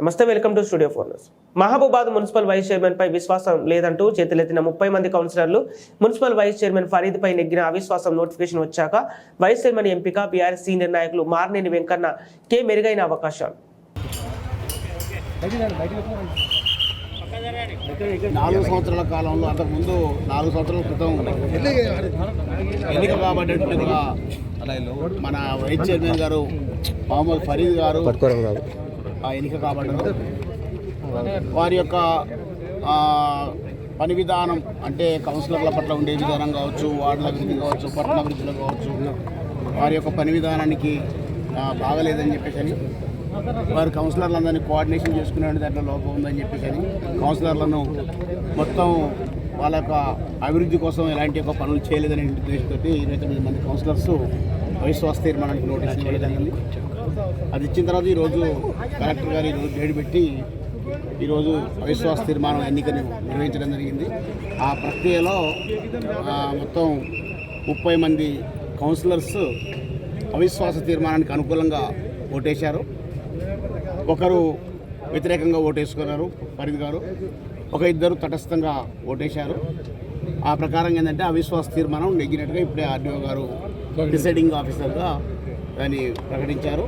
నమస్తే welcome to studio four news. Mahabubabad municipal vice chairman పై విశ్వాసం లేదంటూ చేతులెత్తిన ముప్పై మంది కౌన్సిలర్లు మున్సిపల్ వైస్ చైర్మన్ ఫరీద్ పై నెగ్గిన అవిశ్వాసం నోటిఫికేషన్ వచ్చాక వైస్ చైర్మన్ ఎంపిక బీఆర్ఎస్ సీనియర్ నాయకులు మార్నేని వెంకన్న కే మెరుగైన అవకాశాలు నాలుగు సంవత్సరాల కాలంలో అంతకుముందు నాలుగు సంవత్సరాల క్రితం ఎన్నిక ఒక మన వైస్ చైర్మన్ గారు మహమ్మద్ ఫరీద్ గారు ఎన్నిక కాబట్టారు వారి యొక్క పని విధానం అంటే కౌన్సిలర్ల పట్ల ఉండే విధానం కావచ్చు వార్డుల అభివృద్ధి కావచ్చు పట్టణ అభివృద్ధిలో కావచ్చు వారి యొక్క పని విధానానికి బాగలేదని చెప్పేసి వారు కౌన్సిలర్లందరినీ కోఆర్డినేషన్ చేసుకునే దాంట్లో లోపం ఉందని చెప్పేసి కౌన్సిలర్లను మొత్తం వాళ్ళ యొక్క అభివృద్ధి కోసం ఎలాంటి యొక్క పనులు చేయలేదనే ఉద్దేశంతో ఇరవై తొమ్మిది మంది కౌన్సిలర్స్ అవిశ్వాస తీర్మానానికి నోటీస్ ఇవ్వడం జరిగింది. అది ఇచ్చిన తర్వాత ఈరోజు కలెక్టర్ గారు ఈరోజు డేట్ పెట్టి ఈరోజు అవిశ్వాస తీర్మానం ఎన్నికను నిర్వహించడం జరిగింది. ఆ ప్రక్రియలో మొత్తం ముప్పై మంది కౌన్సిలర్స్ అవిశ్వాస తీర్మానానికి అనుకూలంగా ఓటేశారు. ఒకరు వ్యతిరేకంగా ఓటేసుకున్నారు ఫరీద్ గారు. ఒక ఇద్దరు తటస్థంగా ఓటేశారు. ఆ ప్రకారం ఏంటంటే అవిశ్వాస తీర్మానం నెగ్గినట్టుగా ఇప్పుడే ఆర్డీఓ గారు డిసైడింగ్ ఆఫీసర్గా దాన్ని ప్రకటించారు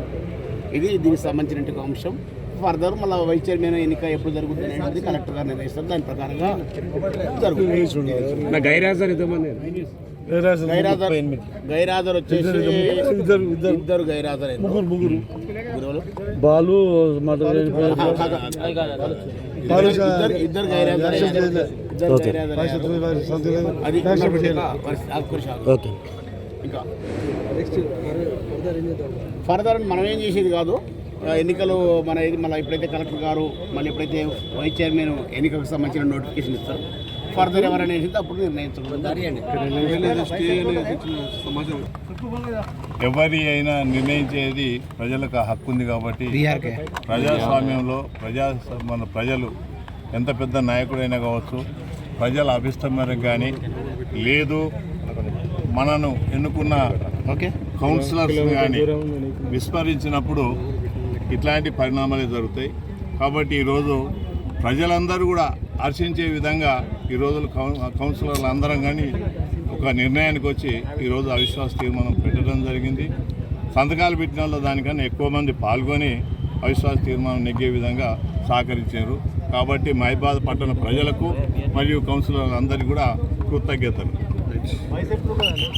ఇది దీనికి సంబంధించినటువంటి అంశం ఫర్దర్ మళ్ళీ వైస్ చైర్మన్ ఎన్నిక ఎప్పుడు జరుగుతుంది అనేది కలెక్టర్ గారు నిర్ణయిస్తారు దాని ప్రకారంగా జరుగుతుంది గైరాజర్ గైరాదర్ వచ్చేసి ఇద్దరు. ముగ్గురు ముగ్గురు గురువులు. బాలు ఇద్దరు అయ్యారు. అది. ఓకే ఇంకా. ఫర్దర్ మనం ఏం చేసేది కాదు. ఎన్నికలు మన ఇది మళ్ళీ ఎప్పుడైతే కలెక్టర్ గారు మళ్ళీ ఎప్పుడైతే వైస్ చైర్మన్ ఎన్నికలకు సంబంధించిన నోటిఫికేషన్ ఇస్తారు ఫర్దర్ ఎవరైనా వేసింది అప్పుడు నిర్ణయించడం ఎవరి అయినా నిర్ణయించేది ప్రజలకు హక్కు ఉంది కాబట్టి ప్రజాస్వామ్యంలో ప్రజా మన ప్రజలు ఎంత పెద్ద నాయకుడైనా కావచ్చు ప్రజల అభిష్టం మేరకు కానీ లేదు మనను ఎన్నుకున్న ఓకే. కౌన్సిలర్స్ కానీ విస్మరించినప్పుడు ఇట్లాంటి పరిణామాలే జరుగుతాయి. కాబట్టి ఈరోజు ప్రజలందరూ కూడా హర్షించే విధంగా ఈరోజు కౌన్ కౌన్సిలర్లు అందరం కానీ ఒక నిర్ణయానికి వచ్చి ఈరోజు అవిశ్వాస తీర్మానం పెట్టడం జరిగింది. సంతకాలు పెట్టిన వాళ్ళు దానికన్నా ఎక్కువ మంది పాల్గొని అవిశ్వాస తీర్మానం నెగ్గే విధంగా సహకరించారు. కాబట్టి మహిబాద్ పట్టణ ప్రజలకు మరియు కౌన్సిలర్లందరికీ కూడా కృతజ్ఞతలు. Mas é problema.